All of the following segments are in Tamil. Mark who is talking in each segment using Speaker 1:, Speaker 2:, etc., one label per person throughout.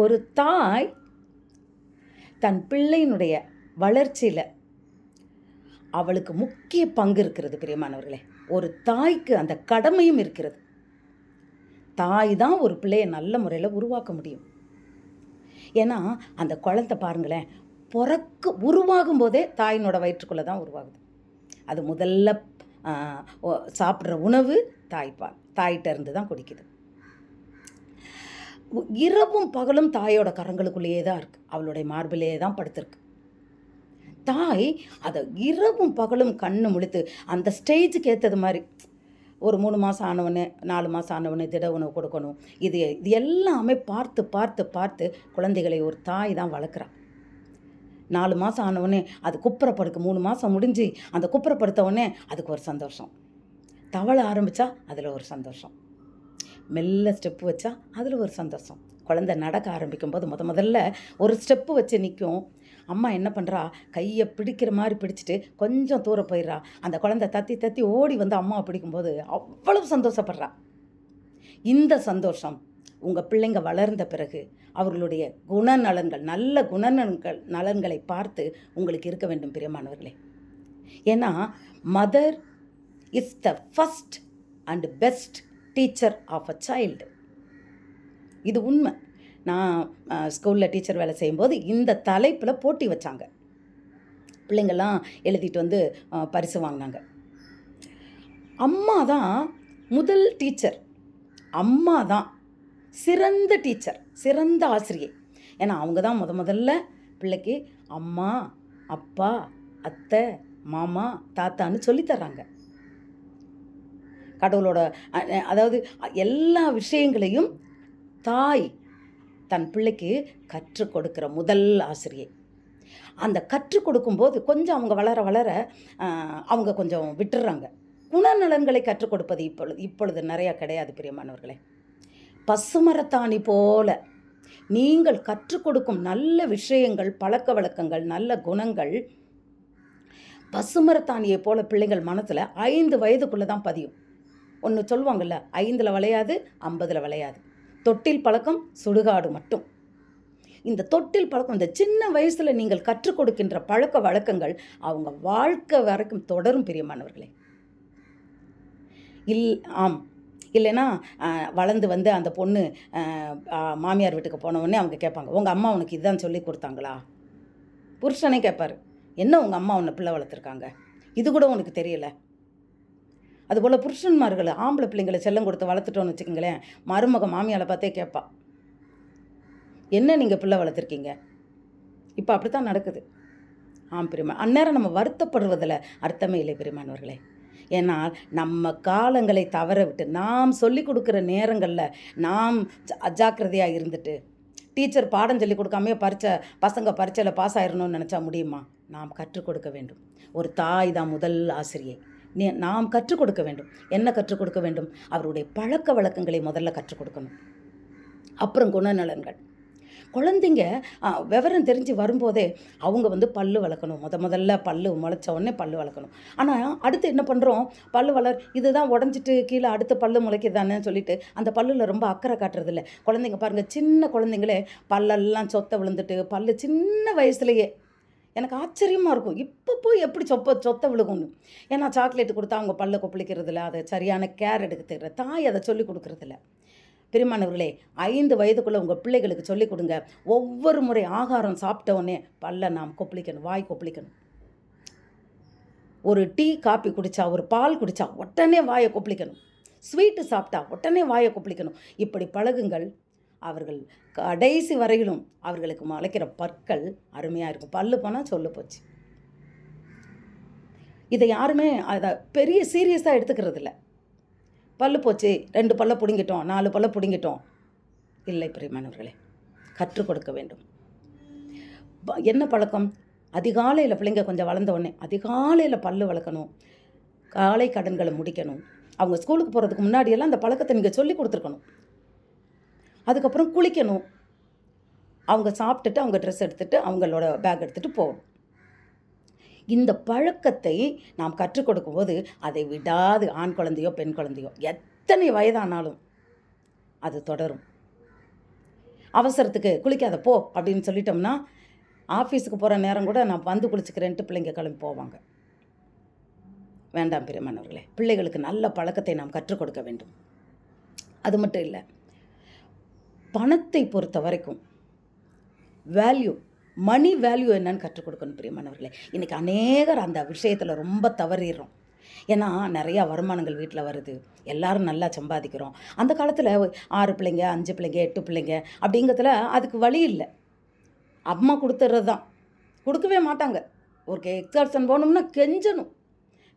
Speaker 1: ஒரு தாய் தன் பிள்ளையினுடைய வளர்ச்சியில் அவளுக்கு முக்கிய பங்கு இருக்கிறது பிரியமானவர்களே. ஒரு தாய்க்கு அந்த கடமையும் இருக்கிறது. தாய் தான் ஒரு பிள்ளையை நல்ல முறையில் உருவாக்க முடியும். ஏன்னா அந்த குழந்தை பாருங்களேன் பிறக்க உருவாகும் போதே தாயினோட வயிற்றுக்குள்ளே தான் உருவாகுது. அது முதல்ல சாப்பிட்ற உணவு தாய்ப்பால் தாயிட்ட இருந்து தான் குடிக்குது. இரவும் பகலும் தாயோட கரங்களுக்குள்ளேயே தான் இருக்குது அவளுடைய மார்பிலேயே தான் படுத்திருக்கு. தாய் அதை இரவும் பகலும் கண்ணு முழித்து அந்த ஸ்டேஜுக்கு ஏற்றது மாதிரி ஒரு மூணு மாதம் ஆனவொடனே நாலு மாதம் ஆனவொடனே திட உணவு கொடுக்கணும். இது இது எல்லாமே பார்த்து பார்த்து பார்த்து குழந்தைகளை ஒரு தாய் தான் வளர்க்குறாள் நாலு மாதம் ஆனவொடனே அது குப்புறப்படுக்கு மூணு மாதம் முடிஞ்சு அந்த குப்புறப்படுத்த உடனே அதுக்கு ஒரு சந்தோஷம். தவளை ஆரம்பித்தா அதில் ஒரு சந்தோஷம். மெல்ல ஸ்டெப்பு வச்சா அதில் ஒரு சந்தோஷம். குழந்தை நடக்க ஆரம்பிக்கும் போது முத முதல்ல ஒரு ஸ்டெப்பு வச்சு நிற்கும் அம்மா என்ன பண்ணுறா கையை பிடிக்கிற மாதிரி பிடிச்சிட்டு கொஞ்சம் தூரம் போயிடுறா. அந்த குழந்தை தத்தி தத்தி ஓடி வந்து அம்மாவை பிடிக்கும்போது அவ்வளவு சந்தோஷப்படுறா. இந்த சந்தோஷம் உங்கள் பிள்ளைங்க வளர்ந்த பிறகு அவர்களுடைய குணநலன்கள் நல்ல குணநலன்கள் நலன்களை பார்த்து உங்களுக்கு இருக்க வேண்டும் பிரியமானவர்களே. ஏன்னா mother is the first and best teacher of a child. இது உண்மை. நான் ஸ்கூலில் டீச்சர் வேலை செய்யும்போது இந்த தலைப்பில் போட்டி வச்சாங்க. பிள்ளைங்கள்லாம் எழுதிட்டு வந்து பரிசு வாங்கினாங்க. அம்மா தான் முதல் டீச்சர். அம்மா தான் சிறந்த டீச்சர் சிறந்த ஆசிரியை. ஏன்னா அவங்க தான் முத முதல்ல பிள்ளைக்கு அம்மா அப்பா அத்தை மாமா தாத்தான்னு சொல்லித் தர்றாங்க. கடவுளோட அதாவது எல்லா விஷயங்களையும் தாய் தன் பிள்ளைக்கு கற்றுக் கொடுக்குற முதல் ஆசிரியை. அந்த கற்றுக் கொடுக்கும்போது கொஞ்சம் அவங்க வளர வளர அவங்க கொஞ்சம் விட்டுடுறாங்க குணநலன்களை கற்றுக் கொடுப்பது இப்பொழுது இப்பொழுது நிறையா கிடையாது பிரியமானவர்களே. பசுமரத்தாணி போல நீங்கள் கற்றுக் கொடுக்கும் நல்ல விஷயங்கள் பழக்க வழக்கங்கள் நல்ல குணங்கள் பசுமரத்தாணியை போல பிள்ளைங்கள் மனசில் ஐந்து வயதுக்குள்ளே தான் பதியும். ஒன்று சொல்லுவாங்கள்ல ஐந்தில் விளையாது ஐம்பதில் விளையாது. தொட்டில் பழக்கம் சுடுகாடு மட்டும். இந்த தொட்டில் பழக்கம் இந்த சின்ன வயசில் நீங்கள் கற்றுக் கொடுக்கின்ற பழக்க வழக்கங்கள் அவங்க வாழ்க்கை வரைக்கும் தொடரும் பிரியமானவர்களே. இல் ஆம். இல்லைன்னா வளர்ந்து வந்து அந்த பொண்ணு மாமியார் வீட்டுக்கு போனவுடனே அவங்க கேட்பாங்க உங்கள் அம்மா உனக்கு இதுதான் சொல்லி கொடுத்தாங்களா? புருஷனே கேட்பார் என்ன உங்கள் அம்மா உன்னை பிள்ளை வளர்த்துருக்காங்க? இது கூட உனக்கு தெரியல. அதுபோல் புருஷன்மார்கள் ஆம்பளை பிள்ளைங்களை செல்லம் கொடுத்து வளர்த்துட்டோன்னு வச்சுக்கோங்களேன் மருமக மாமியாரை பார்த்தே கேட்பா. என்ன நீங்கள் பிள்ளை வளர்த்துருக்கீங்க? இப்போ அப்படி தான் நடக்குது. ஆம் பெருமா அந்நேரம் நம்ம வருத்தப்படுவதில் அர்த்தமே இல்லை பெருமானவர்களே. ஏன்னால் நம்ம காலங்களை தவற விட்டு நாம் சொல்லி கொடுக்குற நேரங்களில் நாம் அஜாக்கிரதையாக இருந்துட்டு டீச்சர் பாடம் சொல்லி கொடுக்காமே பரீட்சை பசங்க பரீட்சையில் பாஸ் ஆயிடணும்னு நினச்சா முடியுமா? நாம் கற்றுக் கொடுக்க வேண்டும். ஒரு தாய் தான் முதல் ஆசிரியை. நாம் கற்றுக் கொடுக்க வேண்டும். என்ன கற்றுக் கொடுக்க வேண்டும்? அவருடைய பழக்க வழக்கங்களை முதல்ல கற்றுக் கொடுக்கணும். அப்புறம் குணநலன்கள். குழந்தைங்க விவரம் தெரிஞ்சு வரும்போதே அவங்க வந்து பல்லு வளர்க்கணும். முத முதல்ல பல்லு முளைச்ச உடனே பல்லு வளர்க்கணும். ஆனால் அடுத்து என்ன பண்ணுறோம் பல்லு வளர் இதுதான் உடஞ்சிட்டு கீழே அடுத்த பல்லு முளைக்குதானே சொல்லிட்டு அந்த பல்லில் ரொம்ப அக்கறை காட்டுறதில்ல. குழந்தைங்க பாருங்கள் சின்ன குழந்தைங்களே பல்லெல்லாம் சொத்தை விழுந்துட்டு பல்லு சின்ன வயசுலேயே எனக்கு ஆச்சரியமாக இருக்கும். இப்போ போய் எப்படி சொப்ப சொத்த விழுகும்னு. ஏன்னா சாக்லேட் கொடுத்தா அவங்க பல்ல கொப்பளிக்கிறதில்ல அதை சரியான கேர் எடுக்க தெரியல. தாய் அதை சொல்லி கொடுக்குறதில்ல. பெருமானவர்களே ஐந்து வயதுக்குள்ளே உங்கள் பிள்ளைகளுக்கு சொல்லிக் கொடுங்க. ஒவ்வொரு முறை ஆகாரம் சாப்பிட்ட உடனே பல்ல நாம் கொப்பளிக்கணும் வாய் கொப்பளிக்கணும். ஒரு டீ காப்பி குடித்தா ஒரு பால் குடித்தா உடனே வாயை கொப்பளிக்கணும். ஸ்வீட்டு சாப்பிட்டா உடனே வாயை கொப்பளிக்கணும். இப்படி பழகுங்கள். அவர்கள் கடைசி வரையிலும் அவர்களுக்கு முளைக்கிற பற்கள் அருமையாக இருக்கும் பல்லு போனால் சொல்லு போச்சு. இதை யாருமே அதை பெரிய சீரியஸாக எடுத்துக்கிறது இல்லை. பல்லு போச்சு ரெண்டு பல்ல பிடுங்கிட்டோம் நாலு பல்ல பிடுங்கிட்டோம். இல்லை பிரியமானவர்களே கற்றுக் கொடுக்க வேண்டும். ப- என்ன பழக்கம்? அதிகாலையில் பிள்ளைங்க கொஞ்சம் வளர்ந்த உடனே அதிகாலையில் பல்லு வளர்க்கணும் காலை கடன்களை முடிக்கணும். அவங்க ஸ்கூலுக்கு போகிறதுக்கு முன்னாடியெல்லாம் அந்த பழக்கத்தை நீங்கள் சொல்லி கொடுத்துருக்கணும். அதுக்கப்புறம் குளிக்கணும். அவங்க சாப்பிட்டுட்டு அவங்க ட்ரெஸ் எடுத்துகிட்டு அவங்களோட பேக் எடுத்துகிட்டு போகணும். இந்த பழக்கத்தை நாம் கற்றுக் கொடுக்கும்போது அதை விடாது ஆண் குழந்தையோ பெண் குழந்தையோ. எத்தனை வயதானாலும் அது தொடரும். அவசரத்துக்கு குளிக்காத போ அப்படின்னு சொல்லிட்டோம்னா ஆஃபீஸுக்கு போகிற நேரம் கூட நான் வந்து குளிச்சுக்கிறேன்ட்டு பிள்ளைங்க கிளம்பி போவாங்க. வேண்டாம் பிரியமானவர்களே பிள்ளைகளுக்கு நல்ல பழக்கத்தை நாம் கற்றுக் கொடுக்க வேண்டும். அது மட்டும் இல்லை பணத்தை பொறுத்த வரைக்கும் வேல்யூ மணி வேல்யூ என்னன்னு கற்றுக் கொடுக்கணும் பிரியமானவர்களே. இன்றைக்கி அநேகர் அந்த விஷயத்தில் ரொம்ப தவறிடுறோம். ஏன்னா நிறையா வருமானங்கள் வீட்டில் வருது. எல்லாரும் நல்லா சம்பாதிக்கிறோம். அந்த காலத்தில் ஆறு பிள்ளைங்க அஞ்சு பிள்ளைங்க எட்டு பிள்ளைங்க அப்படிங்கிறதுல அதுக்கு வழி இல்லை. அம்மா கொடுத்துட்றது தான். கொடுக்கவே மாட்டாங்க. ஒரு எக்ஸாப்ஷன் போகணும்னா கெஞ்சணும்.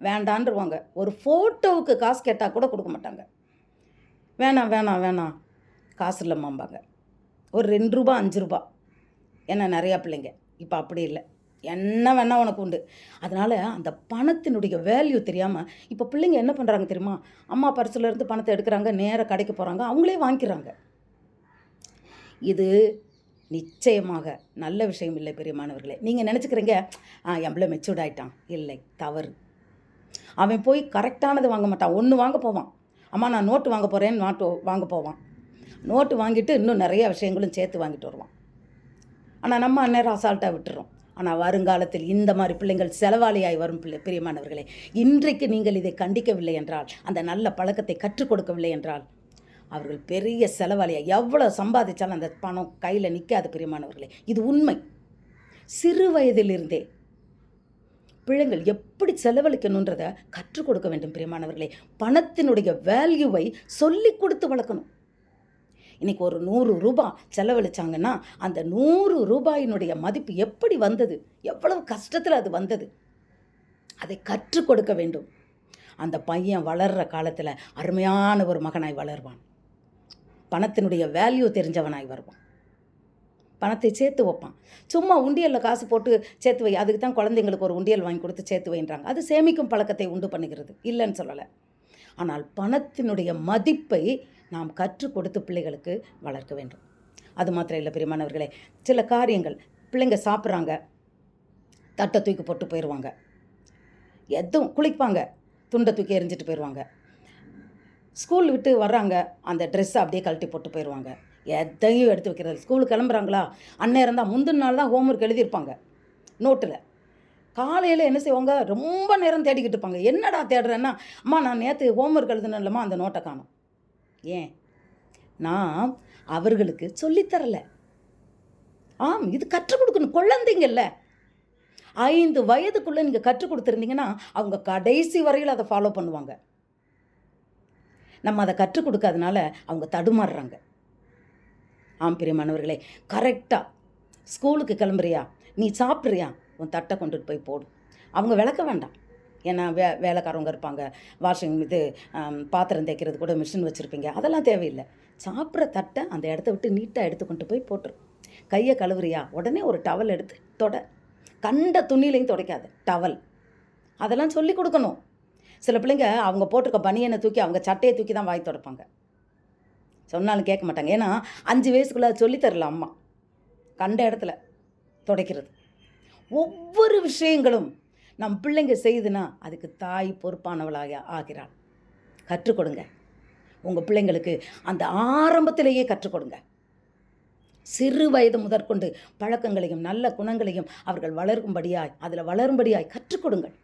Speaker 1: வேண்டான்றுவாங்க. ஒரு ஃபோட்டோவுக்கு காசு கேட்டால் கூட கொடுக்க மாட்டாங்க. வேணாம் வேணாம் வேணாம். காசு இல்லைம்மாம்பாங்க ஒரு ரெண்டு ரூபா அஞ்சு ரூபா. ஏன்னா நிறையா பிள்ளைங்க. இப்போ அப்படி இல்லை. என்ன வேணால் உனக்கு உண்டு. அதனால் அந்த பணத்தினுடைய வேல்யூ தெரியாமல் இப்போ பிள்ளைங்க என்ன பண்ணுறாங்க தெரியுமா? அம்மா பரிசுலேருந்து பணத்தை எடுக்கிறாங்க நேராக கடைக்கு போகிறாங்க அவங்களே வாங்கிக்கிறாங்க. இது நிச்சயமாக நல்ல விஷயம் இல்லை பெரியமானவர்களே நீங்கள் நினச்சிக்கிறீங்க ஆ எவ்வளோ மெச்சூர்ட் ஆகிட்டான் இல்லை தவறு. அவன் போய் கரெக்டானது வாங்க மாட்டான். ஒன்று வாங்க போவான். அம்மா நான் நோட்டு வாங்க போகிறேன்னு நோட்டு வாங்க போவான். நோட்டு வாங்கிட்டு இன்னும் நிறைய விஷயங்களும் சேர்த்து வாங்கிட்டு வருவான். ஆனால் நம்ம அந்நேரம் அசால்ட்டாக விட்டுறோம். ஆனால் வருங்காலத்தில் இந்த மாதிரி பிள்ளைங்கள் செலவாளியாய் வரும் பிள்ளை பிரியமானவர்களே இன்றைக்கு நீங்கள் இதை கண்டிக்கவில்லை என்றால் அந்த நல்ல பழக்கத்தை கற்றுக் கொடுக்கவில்லை என்றால் அவர்கள் பெரிய செலவாளியாக எவ்வளோ சம்பாதிச்சாலும் அந்த பணம் கையில் நிற்காது பிரியமானவர்களே. இது உண்மை. சிறு வயதிலிருந்தே பிள்ளைங்கள் எப்படி செலவழிக்கணுன்றதை கற்றுக் கொடுக்க வேண்டும் பிரியமானவர்களே. பணத்தினுடைய வேல்யூவை சொல்லி கொடுத்து வளர்க்கணும். இன்றைக்கி ஒரு நூறு ரூபாய் செலவழிச்சாங்கன்னா அந்த நூறு ரூபாயினுடைய மதிப்பு எப்படி வந்தது? எவ்வளவு கஷ்டத்தில் அது வந்தது? அதை கற்றுக் கொடுக்க வேண்டும். அந்த பையன் வளர்கிற காலத்தில் அருமையான ஒரு மகனாய் வளருவான். பணத்தினுடைய வேல்யூ தெரிஞ்சவனாய் வருவான். பணத்தை சேர்த்து வைப்பான். சும்மா உண்டியலில் காசு போட்டு சேர்த்து வை அதுக்கு தான் குழந்தைங்களுக்கு ஒரு உண்டியல் வாங்கி கொடுத்து சேர்த்து வைன்றாங்க. அது சேமிக்கும் பழக்கத்தை உண்டு பண்ணுகிறது இல்லைன்னு சொல்லலை. ஆனால் பணத்தினுடைய மதிப்பை நாம் கற்றுக் கொடுத்து பிள்ளைகளுக்கு வளர்க்க வேண்டும். அது மாத்திரம் இல்லை பெரியமானவர்களே சில காரியங்கள் பிள்ளைங்க சாப்பிட்றாங்க தட்டை தூக்கி போட்டு போயிடுவாங்க எதுவும் குளிப்பாங்க துண்டை தூக்கி எரிஞ்சிட்டு போயிடுவாங்க ஸ்கூல் விட்டு வர்றாங்க அந்த ட்ரெஸ்ஸை அப்படியே கழட்டி போட்டு போயிடுவாங்க எதையும் எடுத்து வைக்கிறது ஸ்கூலுக்கு கிளம்புறாங்களா? அந்நேரம் தான் முந்தின நாள் தான் ஹோம்ஒர்க் எழுதியிருப்பாங்க. நோட்டில் காலையில் என்ன செய்வாங்க? ரொம்ப நேரம் தேடிக்கிட்டு இருப்பாங்க. என்னடா தேடுறேன்னா அம்மா நான் நேற்று ஹோம்ஒர்க் எழுதுனேன்லம்மா அந்த நோட்டை காணும். ஏன்? நான் அவர்களுக்கு சொல்லித்தரல ஆம் இது கற்றுக் கொடுக்கணும். குழந்தைங்கல்ல ஐந்து வயதுக்குள்ளே நீங்கள் கற்றுக் கொடுத்துருந்தீங்கன்னா அவங்க கடைசி வரையில் அதை ஃபாலோ பண்ணுவாங்க. நம்ம அதை கற்றுக் கொடுக்காதனால அவங்க தடுமாறுறாங்க. ஆம் பிரியமானவர்களே கரெக்டாக ஸ்கூலுக்கு கிளம்புறியா? நீ சாப்பிட்றியா? உன் தட்டை கொண்டுட்டு போய் போடும் அவங்க விளக்க வேண்டாம். ஏன்னா வே வேலைக்காரவங்க இருப்பாங்க. வாஷிங் இது பாத்திரம் தேய்க்கிறது கூட மிஷின் வச்சுருப்பீங்க. அதெல்லாம் தேவையில்லை. சாப்பிட்ற தட்டை அந்த இடத்த விட்டு நீட்டாக எடுத்து கொண்டு போய் போட்டுரு கையை கழுவுறியா? உடனே ஒரு டவல் எடுத்து தொட. கண்ட துணியிலையும் துடைக்காத. டவல் அதெல்லாம் சொல்லி கொடுக்கணும். சில பிள்ளைங்க அவங்க போட்டிருக்க பனியனை தூக்கி அவங்க சட்டையை தூக்கி தான் வாய் தொடப்பாங்க. சொன்னாலும் கேட்க மாட்டாங்க. ஏன்னா அஞ்சு வயசுக்குள்ளே சொல்லித்தரல அம்மா. கண்ட இடத்துல துடைக்கிறது. ஒவ்வொரு விஷயங்களும் நம் பிள்ளைங்க செய்துனா அதுக்கு தாய் பொறுப்பானவளாக ஆகிறாள். கற்றுக் கொடுங்க. உங்கள் பிள்ளைங்களுக்கு அந்த ஆரம்பத்திலேயே கற்றுக் கொடுங்க. சிறு வயது முதற்கொண்டு பழக்கங்களையும் நல்ல குணங்களையும் அவர்கள் வளரும்படியாய் அதில் வளரும்படியாய் கற்றுக் கொடுங்கள்.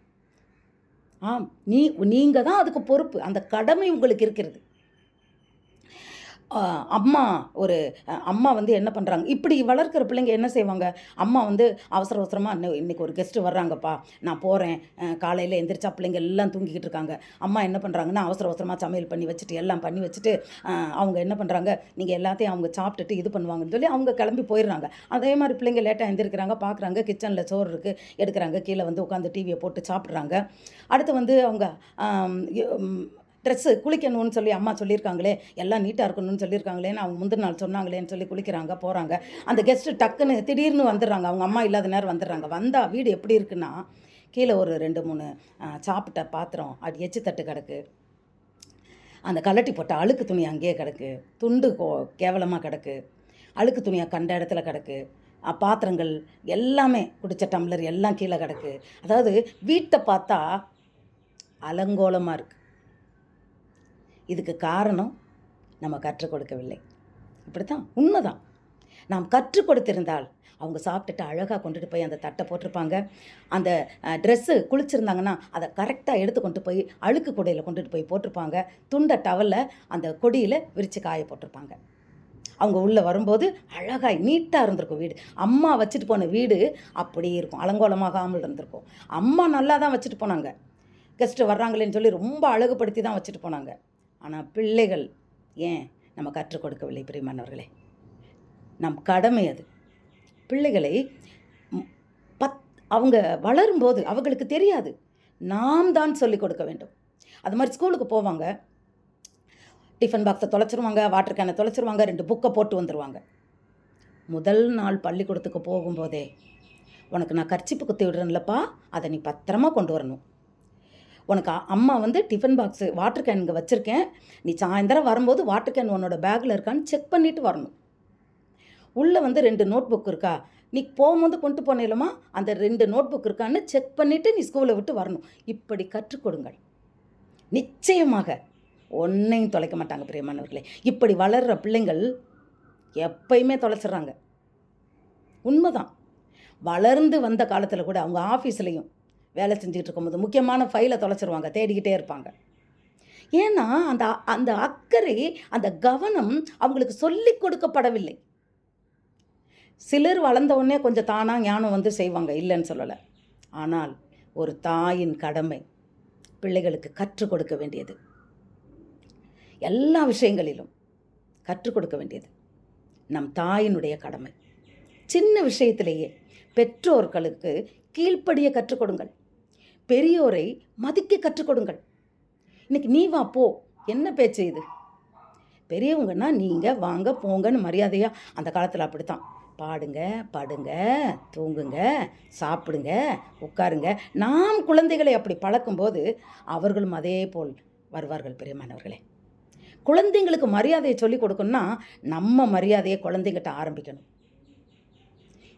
Speaker 1: ஆம் நீ நீங்கள் தான் அதுக்கு பொறுப்பு. அந்த கடமை உங்களுக்கு இருக்கிறது. அம்மா ஒரு அம்மா வந்து என்ன பண்ணுறாங்க இப்படி வளர்க்குற பிள்ளைங்க என்ன செய்வாங்க? அம்மா வந்து அவசர அவசரமாக இன்னைக்கு ஒரு கெஸ்ட்டு வர்றாங்கப்பா. நான் போகிறேன் காலையில் எந்திரிச்சா பிள்ளைங்க எல்லாம் தூங்கிக்கிட்டு இருக்காங்க. அம்மா என்ன பண்ணுறாங்கன்னா அவசர அவசரமாக சமையல் பண்ணி வச்சுட்டு எல்லாம் பண்ணி வச்சுட்டு அவங்க என்ன பண்ணுறாங்க நீங்கள் எல்லாத்தையும் அவங்க சாப்பிட்டுட்டு இது பண்ணுவாங்கன்னு சொல்லி அவங்க கிளம்பி போயிடுறாங்க. அதே மாதிரி பிள்ளைங்க லேட்டாக எந்திரிக்கிறாங்க பார்க்குறாங்க கிச்சனில் சோறு இருக்குது எடுக்கிறாங்க கீழே வந்து உட்காந்து டிவியை போட்டு சாப்பிட்றாங்க. அடுத்து வந்து அவங்க ட்ரெஸ்ஸு குளிக்கணும்னு சொல்லி அம்மா சொல்லியிருக்காங்களே எல்லாம் நீட்டாக இருக்கணும்னு சொல்லியிருக்காங்களேன்னு அவங்க முந்தின நாள் சொன்னாங்களேன்னு சொல்லி குளிக்கிறாங்க போகிறாங்க அந்த கெஸ்ட்டு டக்குன்னு திடீர்னு வந்துடுறாங்க அவங்க அம்மா இல்லாத நேரம் வந்துடுறாங்க. வந்தால் வீடு எப்படி இருக்குன்னா கீழே ஒரு ரெண்டு மூணு சாப்பிட்ட பாத்திரம் அது எச்சு தட்டு கிடக்கு. அந்த கலட்டி போட்ட அழுக்கு துணி அங்கேயே கிடக்கு. துண்டு கோ கேவலமாக கிடக்கு. அழுக்கு துணியாக கண்ட இடத்துல கிடக்கு. பாத்திரங்கள் எல்லாமே குடித்த டம்ளர் எல்லாம் கீழே கிடக்கு. அதாவது வீட்டை பார்த்தா அலங்கோலமாக இருக்குது இதுக்கு காரணம் நம்ம கற்றுக் கொடுக்கவில்லை. இப்படி தான் உண்மைதான். நாம் கற்றுக் கொடுத்திருந்தால் அவங்க சாப்பிட்டுட்டு அழகாக கொண்டுட்டு போய் அந்த தட்டை போட்டிருப்பாங்க. அந்த ட்ரெஸ்ஸு குளிச்சிருந்தாங்கன்னா அதை கரெக்டாக எடுத்து கொண்டு போய் அழுக்கு கொடையில் கொண்டுட்டு போய் போட்டிருப்பாங்க. துண்டை டவலில் அந்த கொடியில் விரித்து காய போட்டிருப்பாங்க. அவங்க உள்ளே வரும்போது அழகாய் நீட்டாக இருந்திருக்கும் வீடு. அம்மா வச்சுட்டு போன வீடு அப்படி இருக்கும் அலங்கோலமாகாமல் இருந்திருக்கும். அம்மா நல்லா தான் வச்சுட்டு போனாங்க. கெஸ்ட்டு வர்றாங்களேன்னு சொல்லி ரொம்ப அழகுபடுத்தி தான் வச்சுட்டு போனாங்க. ஆனால் பிள்ளைகள் ஏன் நம்ம கற்றுக் கொடுக்கவில்லை பிரியமானவர்களே? நம் கடமை அது. பிள்ளைகளை பத் அவங்க வளரும்போது அவங்களுக்கு தெரியாது. நாம் தான் சொல்லிக் கொடுக்க வேண்டும். அது மாதிரி ஸ்கூலுக்கு போவாங்க. டிஃபன் பாக்ஸை தொலைச்சிருவாங்க வாட்டர் கேனை தொலைச்சிருவாங்க ரெண்டு புக்கை போட்டு வந்துடுவாங்க முதல் நாள் பள்ளிக்கூடத்துக்கு போகும்போதே உனக்கு நான் கர்ச்சிப்பு குத்தி விடுறேன்லப்பா அதை நீ பத்திரமா கொண்டு வரணும். உனக்கு அம்மா வந்து டிஃபன் பாக்ஸு வாட்டர் கேன் இங்கே வச்சுருக்கேன். நீ சாயந்தரம் வரும்போது வாட்டர் கேன் உன்னோட பேக்கில் இருக்கான்னு செக் பண்ணிவிட்டு வரணும். உள்ளே வந்து ரெண்டு நோட் புக் இருக்கா? நீ போகும்போது கொண்டு போனேலமா அந்த ரெண்டு நோட் புக் இருக்கான்னு செக் பண்ணிவிட்டு நீ ஸ்கூலை விட்டு வரணும். இப்படி கற்றுக் கொடுங்கள். நிச்சயமாக ஒன்றையும் தொலைக்க மாட்டாங்க பிரியமானவர்களே இப்படி வளர்கிற பிள்ளைங்கள் எப்பயுமே தொலைச்சிட்றாங்க. உண்மைதான். வளர்ந்து வந்த காலத்தில் கூட அவங்க ஆஃபீஸ்லேயும் வேலை செஞ்சுக்கிட்டு இருக்கும்போது முக்கியமான ஃபைலை தொலைச்சிருவாங்க தேடிக்கிட்டே இருப்பாங்க. ஏன்னா அந்த அந்த அக்கறை அந்த கவனம் அவங்களுக்கு சொல்லிக் கொடுக்கப்படவில்லை. சிலர் வளர்ந்தவுடனே கொஞ்சம் தானாக ஞானம் வந்து செய்வாங்க இல்லைன்னு சொல்லலை. ஆனால் ஒரு தாயின் கடமை பிள்ளைகளுக்கு கற்றுக் கொடுக்க வேண்டியது. எல்லா விஷயங்களிலும் கற்றுக் கொடுக்க வேண்டியது நம் தாயினுடைய கடமை. சின்ன விஷயத்திலேயே பெற்றோர்களுக்கு கீழ்ப்படிய கற்றுக் கொடுங்கள். பெரியோரை மதிக்க கற்றுக் கொடுங்கள். இன்னைக்கு நீ வா போ. என்ன பேச்சு இது? பெரியவங்கன்னா நீங்கள் வாங்க போங்கன்னு மரியாதையாக அந்த காலத்தில் அப்படித்தான். பாடுங்க படுங்க தூங்குங்க சாப்பிடுங்க உட்காருங்க. நாம் குழந்தைகளை அப்படி பழக்கும்போது அவர்களும் அதே போல் வருவார்கள் பெரியமானவர்களே. குழந்தைங்களுக்கு மரியாதையை சொல்லிக் கொடுக்கணும்னா நம்ம மரியாதையை குழந்தைங்கிட்ட ஆரம்பிக்கணும்.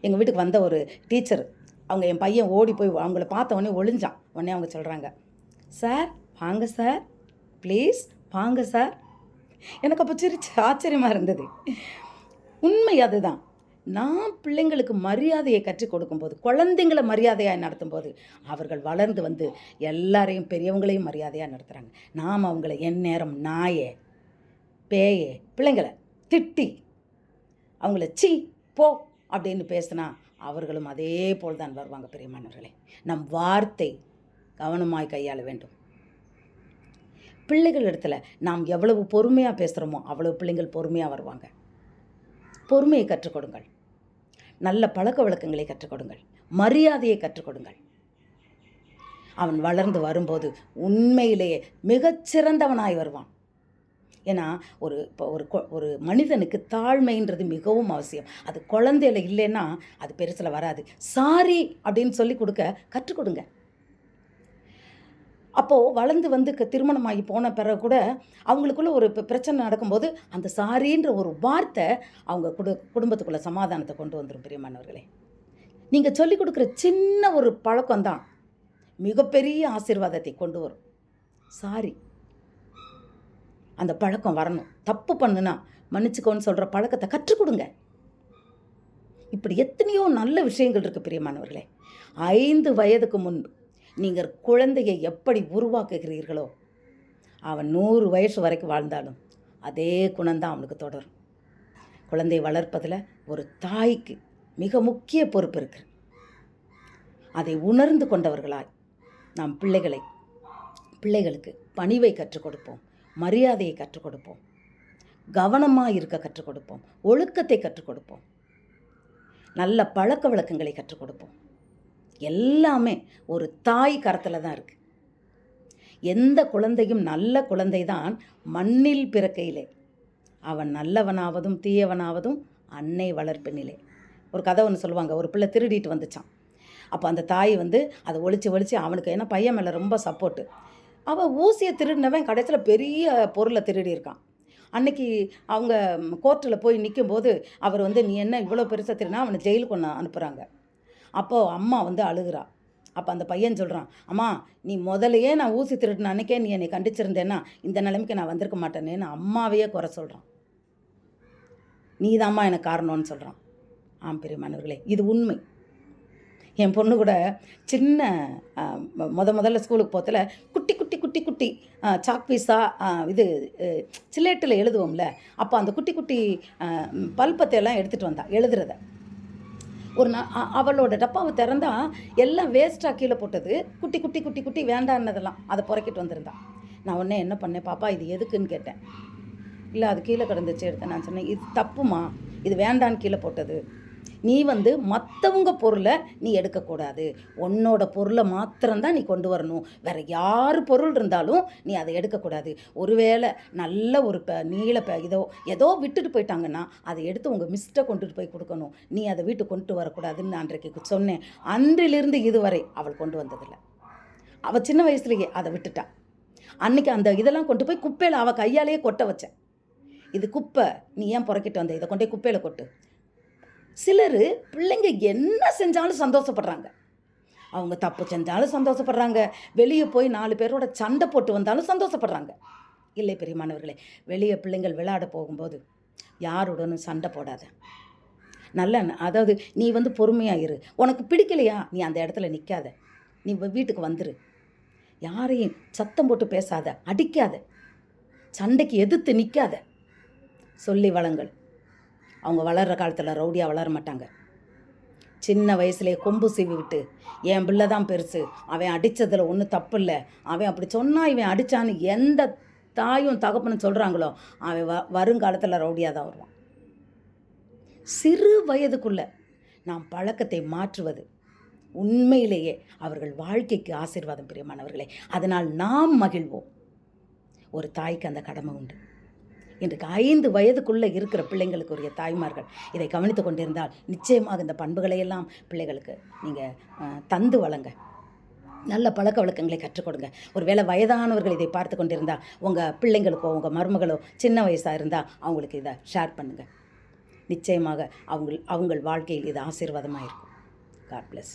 Speaker 1: எங்கள் வீட்டுக்கு வந்த ஒரு டீச்சர் அவங்க என் பையன் ஓடி போய் அவங்கள பார்த்த உடனே ஒளிஞ்சான். உடனே அவங்க சொல்கிறாங்க சார் வாங்க சார். ப்ளீஸ் வாங்க சார். எனக்கு அப்போ சிரிச்சு ஆச்சரியமாக இருந்தது. உண்மை அதுதான். நான் பிள்ளைங்களுக்கு மரியாதையை கற்றுக் கொடுக்கும்போது குழந்தைங்களை மரியாதையாக நடத்தும்போது அவர்கள் வளர்ந்து வந்து எல்லாரையும் பெரியவங்களையும் மரியாதையாக நடத்துகிறாங்க நாம் அவங்கள என் நேரம் நாயே பேயே பிள்ளைங்களை திட்டி அவங்கள சி போ அப்படின்னு பேசினா அவர்களும் அதே போல் தான் வருவாங்க பெரியமானவர்களே நம் வார்த்தை கவனமாய் கையாள வேண்டும். பிள்ளைகள் இடத்துல நாம் எவ்வளவு பொறுமையாக பேசுகிறோமோ அவ்வளவு பிள்ளைங்கள் பொறுமையாக வருவாங்க. பொறுமையை கற்றுக் கொடுங்கள். நல்ல பழக்க வழக்கங்களை கற்றுக் கொடுங்கள். மரியாதையை கற்றுக் கொடுங்கள். அவன் வளர்ந்து வரும்போது உண்மையிலேயே மிகச்சிறந்தவனாய் வருவான். ஏன்னா ஒரு இப்போ ஒரு கொ- ஒரு மனிதனுக்கு தாழ்மைன்றது மிகவும் அவசியம். அது குழந்தையில இல்லைன்னா அது பெருசில் வராது. சாரி அப்படின்னு சொல்லி கொடுக்க கற்றுக் கொடுங்க. அப்போது வளர்ந்து வந்து க- திருமணமாகி போன பிறகு கூட அவங்களுக்குள்ள ஒரு பிரச்சனை நடக்கும்போது அந்த சாரின்ற ஒரு வார்த்தை அவங்க குடு குடும்பத்துக்குள்ளே சமாதானத்தை கொண்டு வந்துடும் பிரியமானவர்களே நீங்கள் சொல்லிக் கொடுக்குற சின்ன ஒரு பழக்கம்தான் மிகப்பெரிய ஆசீர்வாதத்தை கொண்டு வரும். சாரி அந்த பழக்கம் வரணும். தப்பு பண்ணுனா மன்னிச்சுக்கோன்னு சொல்கிற பழக்கத்தை கற்றுக் கொடுங்க. இப்படி எத்தனையோ நல்ல விஷயங்கள் இருக்குது பிரியமானவர்களே. ஐந்து வயதுக்கு முன்பு நீங்கள் குழந்தையை எப்படி உருவாக்குகிறீர்களோ அவன் நூறு வயசு வரைக்கும் வாழ்ந்தாலும் அதே குணம்தான் அவனுக்கு தொடரும். குழந்தையை வளர்ப்பதில் ஒரு தாய்க்கு மிக முக்கிய பொறுப்பு இருக்கு. அதை உணர்ந்து கொண்டவர்களாய் நாம் பிள்ளைகளை பிள்ளைகளுக்கு பணிவை கற்றுக் கொடுப்போம். மரியாதையை கற்றுக் கொடுப்போம். கவனமாக இருக்க கற்றுக் கொடுப்போம். ஒழுக்கத்தை கற்றுக் கொடுப்போம். நல்ல பழக்க வழக்கங்களை கற்றுக் கொடுப்போம். எல்லாமே ஒரு தாய் கரத்தில் தான் இருக்குது எந்த குழந்தையும் நல்ல குழந்தை தான் மண்ணில் பிறக்கையிலே. அவன் நல்லவனாவதும் தீயவனாவதும் அன்னை வளர்ப்பினிலே. ஒரு கதை ஒன்று சொல்லுவாங்க. ஒரு பிள்ளை திருடிட்டு வந்துச்சான் அப்போ அந்த தாய் வந்து அதை ஒழிச்சு ஒழிச்சு அவனுக்கு ஏன்னா பையன் மேலே ரொம்ப சப்போர்ட்டு அவள் ஊசியை திருடினவன் கடைசியில் பெரிய பொருளை திருடி இருக்கான் அன்னைக்கு அவங்க கோர்ட்டில் போய் நிற்கும்போது அவர் வந்து நீ என்ன இவ்வளோ பெருசாக திருடினா? அவனை ஜெயிலுக்கு ஒன்று அனுப்புகிறாங்க அப்போது அம்மா வந்து அழுகிறா. அப்போ அந்த பையன் சொல்கிறான் அம்மா நீ முதலையே நான் ஊசி திருடின அன்னைக்கே நீ என்னை கண்டிச்சிருந்தேன்னா இந்த நிலைமைக்கு நான் வந்திருக்க மாட்டேனேன்னு அம்மாவையே குறை சொல்கிறான் நீ தான்மா எனக்கு காரணம்னு சொல்கிறான் ஆம் பெரியமானவர்களே இது உண்மை. என் பொண்ணு கூட சின்ன முத முதல்ல ஸ்கூலுக்கு போகிறதுல குட்டி குட்டி குட்டி சாக் பீஸா இது சிலேட்டில் எழுதுவோம்ல அப்போ அந்த குட்டி குட்டி பல்பத்தையெல்லாம் பல்பத்தை எல்லாம் எடுத்துகிட்டு வந்தா எழுதுறத. ஒரு நா அவளோட டப்பாவை திறந்தா எல்லாம் வேஸ்ட்டாக கீழே போட்டது குட்டி குட்டி குட்டி குட்டி வேண்டான்னதெல்லாம் அதை புறக்கிட்டு வந்திருந்தா. நான் உடனே என்ன பண்ணேன் பாப்பா இது எதுக்குன்னு கேட்டேன். இல்லை அது கீழே கிடந்துச்சு எடுத்தேன். நான் சொன்னேன் இது தப்புமா? இது வேண்டான்னு கீழே போட்டது. நீ வந்து மற்றவங்க பொருளை நீ எடுக்கக்கூடாது. உன்னோட பொருளை மாத்திரம்தான் நீ கொண்டு வரணும். வேற யார் பொருள் இருந்தாலும் நீ அதை எடுக்கக்கூடாது. ஒருவேளை நல்ல ஒரு ப நீள ப இதோ ஏதோ விட்டுட்டு போயிட்டாங்கன்னா அதை எடுத்து உங்கள் மிஸ்ட்டை கொண்டுட்டு போய் கொடுக்கணும். நீ அதை வீட்டுக்கு கொண்டு வரக்கூடாதுன்னு நான் அன்றைக்கு சொன்னேன். அன்றிலிருந்து இதுவரை அவள் கொண்டு வந்ததில்லை. அவள் சின்ன வயசுலேயே அதை விட்டுட்டா. அன்னைக்கு அந்த இதெல்லாம் கொண்டு போய் குப்பையில் அவள் கையாலேயே கொட்ட வச்சேன். இது குப்பை நீ ஏன் புறக்கிட்டு வந்த? இதை கொண்டே குப்பையில் கொட்டு. சிலர் பிள்ளைங்க என்ன செஞ்சாலும் சந்தோஷப்படுறாங்க. அவங்க தப்பு செஞ்சாலும் சந்தோஷப்படுறாங்க. வெளியே போய் நாலு பேரோட சண்டை போட்டு வந்தாலும் சந்தோஷப்படுறாங்க. இல்லை பெரியமானவர்களே வெளியே பிள்ளைங்கள் விளையாட போகும்போது யாருடனும் சண்டை போடாத. நல்ல அதாவது நீ வந்து பொறுமையாக இரு. உனக்கு பிடிக்கலையா? நீ அந்த இடத்துல நிற்காத நீ வீட்டுக்கு வந்துரு. யாரையும் சத்தம் போட்டு பேசாத. அடிக்காத. சண்டைக்கு எதிர்த்து நிற்காத சொல்லி வளங்கள். அவங்க வளர்கிற காலத்தில் ரவுடியாக வளர மாட்டாங்க. சின்ன வயசுலேயே கொம்பு சீவி விட்டு என் பிள்ளை தான் பெருசு அவன் அடித்ததில் ஒன்றும் தப்பு இல்லை அவன் அப்படி சொன்னால் இவன் அடித்தான்னு எந்த தாயும் தகப்பனும் சொல்கிறாங்களோ அவன் வ வருங்காலத்தில் ரவுடியாக தான் வருவான். சிறு வயதுக்குள்ள நாம் பழக்கத்தை மாற்றுவது உண்மையிலேயே அவர்கள் வாழ்க்கைக்கு ஆசீர்வாதம் பிரியமானவர்களே. அதனால் நாம் மகிழ்வோம். ஒரு தாய்க்கு அந்த கடமை உண்டு. இன்றைக்கு ஐந்து வயதுக்குள்ளே இருக்கிற பிள்ளைங்களுக்கு உரிய தாய்மார்கள் இதை கவனித்து கொண்டிருந்தால் நிச்சயமாக இந்த பண்புகளை எல்லாம் பிள்ளைகளுக்கு நீங்கள் தந்து வழங்க. நல்ல பழக்க வழக்கங்களை கற்றுக் கொடுங்க. ஒருவேளை வயதானவர்கள் இதை பார்த்து கொண்டிருந்தால் உங்கள் பிள்ளைங்களுக்கோ உங்கள் மருமகளோ சின்ன வயசாக இருந்தால் அவங்களுக்கு இதை ஷேர் பண்ணுங்கள் நிச்சயமாக அவங்க அவங்கள் வாழ்க்கையில் இது ஆசீர்வாதமாக இருக்கும் காட் bless